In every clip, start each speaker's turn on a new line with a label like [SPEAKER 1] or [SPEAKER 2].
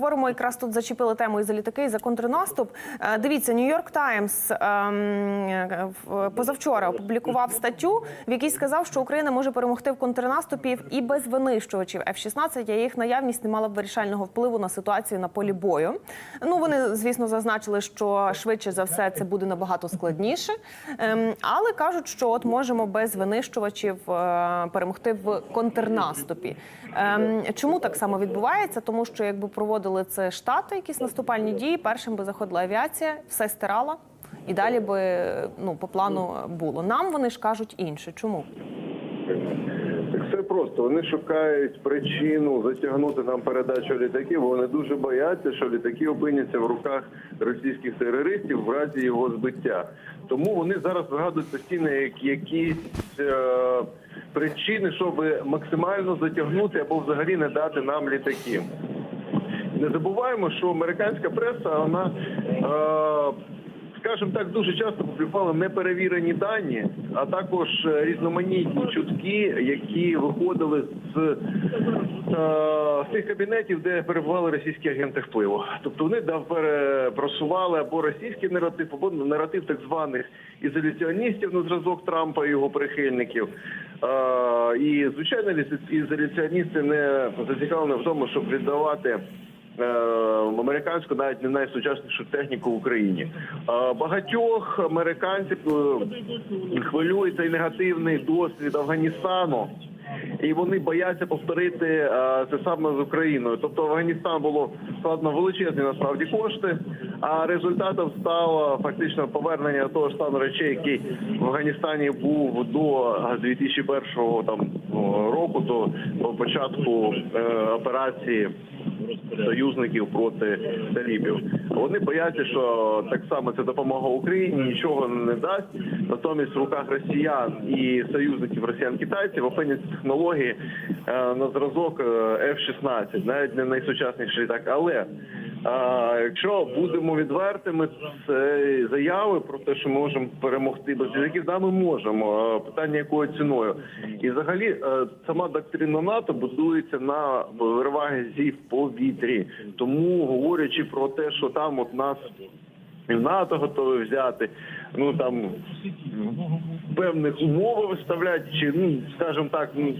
[SPEAKER 1] поговоримо якраз тут зачепили тему і за літаки, і за контрнаступ. Е, Дивіться, Нью-Йорк Таймс ем, позавчора опублікував статтю, в якій сказав, що Україна може перемогти в контрнаступі і без винищувачів F-16, а їх наявність не мала б вирішального впливу на ситуацію на полі бою. Ну вони, звісно, зазначили, що швидше за все це буде набагато складніше, Ем, але кажуть, що от можемо без винищувачів е, перемогти в контрнаступі. Ем, Чому так само відбувається? Тому що якби проводили це штати, якісь наступальні дії, першим би заходила авіація, все стирала, і далі би ну по плану було. Нам вони ж кажуть інше. Чому?
[SPEAKER 2] Все просто. Вони шукають причину затягнути нам передачу літаків. Вони дуже бояться, що літаки опиняться в руках російських терористів в разі його збиття. Тому вони зараз вигадують постійно як якісь е, причини, щоб максимально затягнути або взагалі не дати нам літаків. Не забуваємо, що американська преса вона. Е, Скажімо так, дуже часто публікували неперевірені дані, а також е, різноманітні чутки, які виходили з, е, з тих кабінетів, де перебували російські агенти впливу. Тобто вони просували або російський наратив, або наратив так званих ізоляціоністів на зразок Трампа і його прихильників. Е, і звичайно, ізоляціоністи не зацікавлені в тому, щоб віддавати американську, навіть не найсучаснішу техніку в Україні. Е, Багатьох американців е, хвилює цей негативний досвід Афганістану. І вони бояться повторити е, це саме з Україною. Тобто Афганістан було складно величезні насправді кошти, а результатом стало фактично повернення того стану речей, який в Афганістані був до 2001 там року, до початку е, операції союзників проти талібів. Вони бояться, що так само це допомога Україні нічого не дасть. Натомість в руках росіян і союзників росіян-китайців опиняться технології е, на зразок е, F-16, навіть не найсучасніший літак. Але якщо будемо відвертими, це заяви про те, що ми можемо перемогти без літаків, да, ми можемо. Питання якою ціною. І взагалі е, сама доктрина НАТО будується на перевазі в повітрі. Тому говорячи про те, що там от нас і НАТО готові взяти, ну там певних умови виставляти, чи ну скажімо так, ну.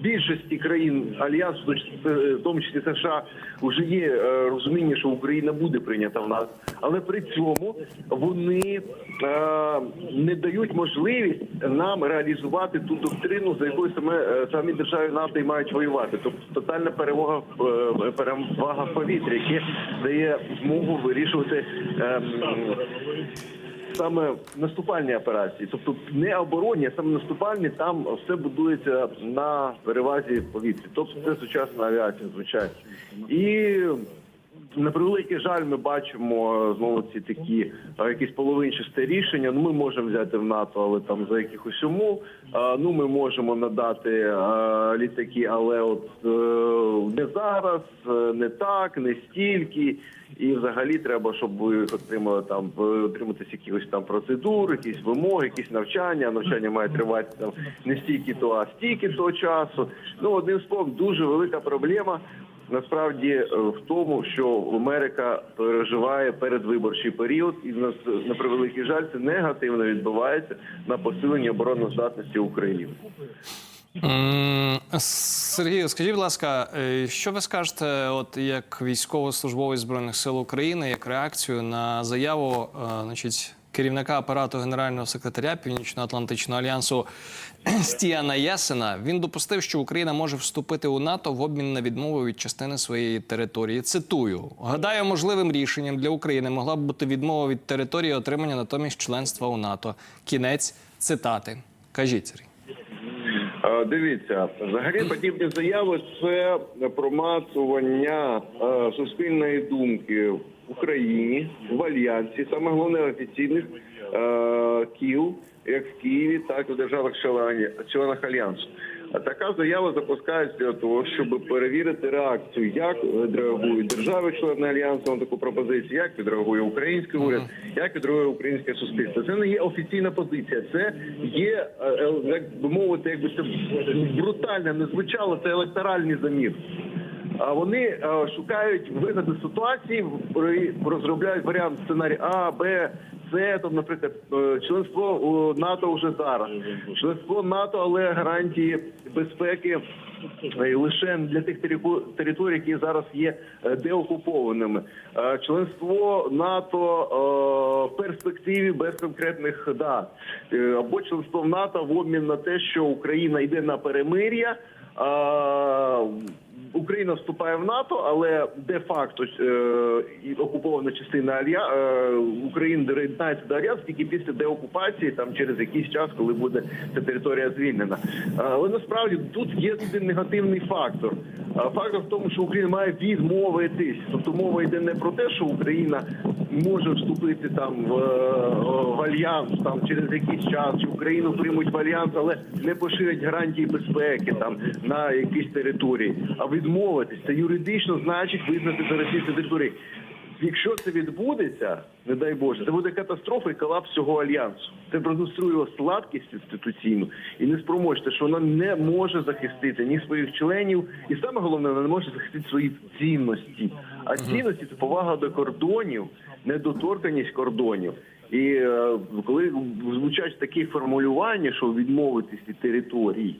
[SPEAKER 2] Більшості країн альянсу, в тому числі США, вже є е, розуміння, що Україна буде прийнята в нас, але при цьому вони е, не дають можливість нам реалізувати ту доктрину, за якою саме е, самі держави НАТО і мають воювати. Тобто тотальна перемога е, перевага в повітрі, яке дає змогу вирішувати. Саме наступальні операції, тобто не оборонні, а саме наступальні, там все будується на перевазі повітря. Тобто це сучасна авіація, звичайно. І на превеликий жаль, ми бачимо е, знову ці такі е, якісь половинчасті рішення. Ну, ми можемо взяти в НАТО, але там за якихось умов. Е, Ну, ми можемо надати літаки, але от не зараз, не так, не стільки. І взагалі треба, щоб ви отримали там отриматися якихось там процедур, якісь вимоги, якісь навчання. Навчання має тривати там не стільки то, а стільки того часу. Ну одним словом, дуже велика проблема. Насправді е, в тому, що Америка переживає передвиборчий період, і на, на превеликий жаль, це негативно відбувається на посиленні обороноздатності України.
[SPEAKER 3] Сергію, скажіть, будь ласка, е, що ви скажете, от як військовослужбовець збройних сил України, як реакцію на заяву, е, значить, керівника апарату генерального секретаря Північно-Атлантичного альянсу Стіана Ясена? Він допустив, що Україна може вступити у НАТО в обмін на відмову від частини своєї території. Цитую: гадаю, можливим рішенням для України могла б бути відмова від території отримання натомість членства у НАТО. Кінець цитати. Кажіть, Сергій.
[SPEAKER 2] Дивіться, взагалі подібні заяви це промацування суспільної думки в Україні в альянсі, саме головне офіційних кіл, як в Києві, так і в державах-членах членах альянсу. Така заява запускається для того, щоб перевірити реакцію, як відреагують держави-члени альянсу на таку пропозицію, як відреагує український уряд, як відреагує українське суспільство. Це не є офіційна позиція, це є е, е, як би мовити, якби це брутально не звучало, це електоральні замір. Вони е, шукають визнати ситуації, при- розробляють варіант сценарій А, Б, С, там, наприклад, е, членство у НАТО вже зараз. Членство НАТО, але гарантії безпеки е, лише для тих територій, які зараз є деокупованими. Членство НАТО в перспективі без конкретних дат. Або членство в НАТО в обмін на те, що Україна йде на перемир'я. Україна вступає в НАТО, але де-факто е, окупована частина Алья е, України доєднається до Альянсу тільки після деокупації, там через якийсь час, коли буде ця територія звільнена. Е, Але насправді тут є один негативний фактор. Е, Фактор в тому, що Україна має відмовитись. Тобто мова йде не про те, що Україна може вступити там в, е, в альянс там через якийсь час, чи Україну приймуть в альянс, але не поширять гарантії безпеки там на якісь території. А відмовитись це юридично значить визнати за російською територією. Якщо це відбудеться, не дай Боже, це буде катастрофа і колапс всього альянсу. Це продемонструє його слабкість інституційну і неспроможність, що вона не може захистити ні своїх членів, і саме головне, вона не може захистити свої цінності. А цінності це повага до кордонів, недоторканість кордонів. І е, коли звучать такі формулювання, що відмовитись від територій,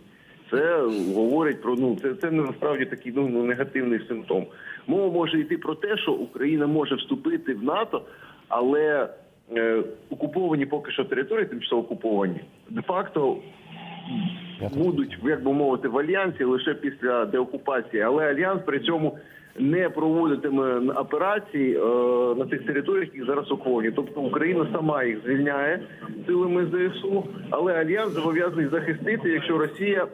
[SPEAKER 2] це говорить про ну це, це насправді такий ну негативний симптом. Мова може йти про те, що Україна може вступити в НАТО, але е, окуповані поки що території, тимчасово окуповані, де-факто будуть, як би мовити, в альянсі лише після деокупації, але альянс при цьому не проводитиме операції е, на тих територіях, які зараз окуповані. Тобто Україна сама їх звільняє силами ЗСУ, але альянс зобов'язаний захистити, якщо Росія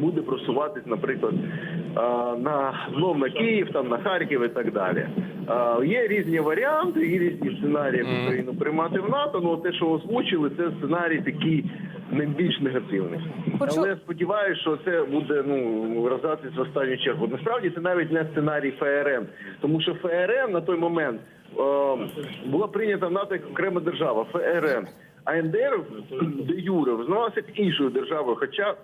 [SPEAKER 2] буде просуватись, наприклад, е, на знов на Київ, там на Харків і так далі. Е, Є різні варіанти, є різні сценарії, Україну приймати в НАТО. Ну те, що озвучили, це сценарій такий найбільш негативний.
[SPEAKER 1] Почу-
[SPEAKER 2] Але я сподіваюся, що це буде ну роздатись в останню чергу. Насправді це навіть не сценарій ФРН, тому що ФРН на той момент е, була прийнята в НАТО як окрема держава ФРН. А НДР де Юре визнавалася іншою державою, хоча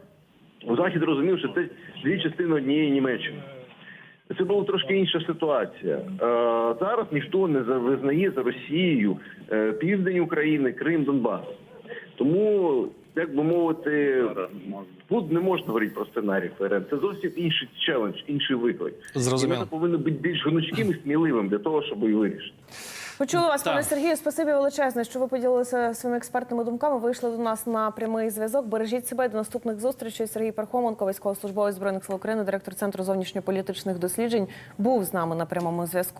[SPEAKER 2] Захід розумів, що це дві частини однієї Німеччини. Це була трошки інша ситуація. Е, зараз ніхто не визнає за Росією е, південь України, Крим, Донбас. Тому, як би мовити, тут не можна говорити про сценарій ФРН. Це зовсім інший челендж, інший виклик.
[SPEAKER 3] Зрозуміло.
[SPEAKER 2] І НАТО повинно бути більш гнучким і сміливим для того, щоб її вирішити.
[SPEAKER 1] Почули вас, пане Сергію. Спасибі величезне, що ви поділилися своїми експертними думками. Вийшли до нас на прямий зв'язок. Бережіть себе до наступних зустрічей. Сергій Пархоменко, військовослужбовець збройних сил України, директор центру зовнішньополітичних досліджень, був з нами на прямому зв'язку.